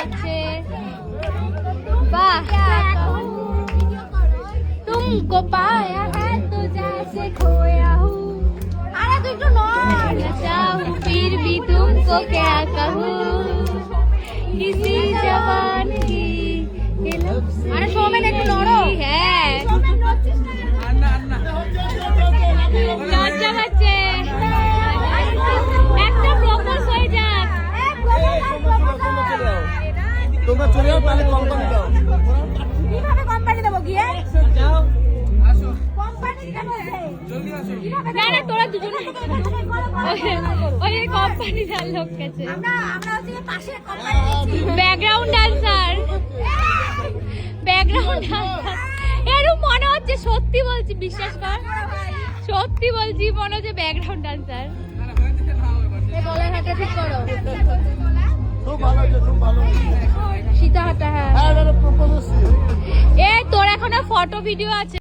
Dance করছে বাহ तुमको पाया है तो जैसे खोया हूँ अरे तू तो नशा हूँ फिर भी तुमको क्या कहूँ किसी जवान की ये लफ्ज़ अरे सौमेन একটু তোমরা চলে যাও তাহলে কোম্পানি দাও। কীভাবে কোম্পানি দেবো গিয়ে? কোম্পানি দেবো না না তোরা দুজন ওই কোম্পানি যার লোক গেছে। আমরা আমরা পাশে company background dancer background dancer এরকম মনে হচ্ছে সত্যি বলছি বিশ্বাস কর। সত্যি বলছি মনে হচ্ছে ব্যাকগ্রাউন্ড ডান্সার গলার হাটা ঠিক করো। ফটো ভিডিও আছে।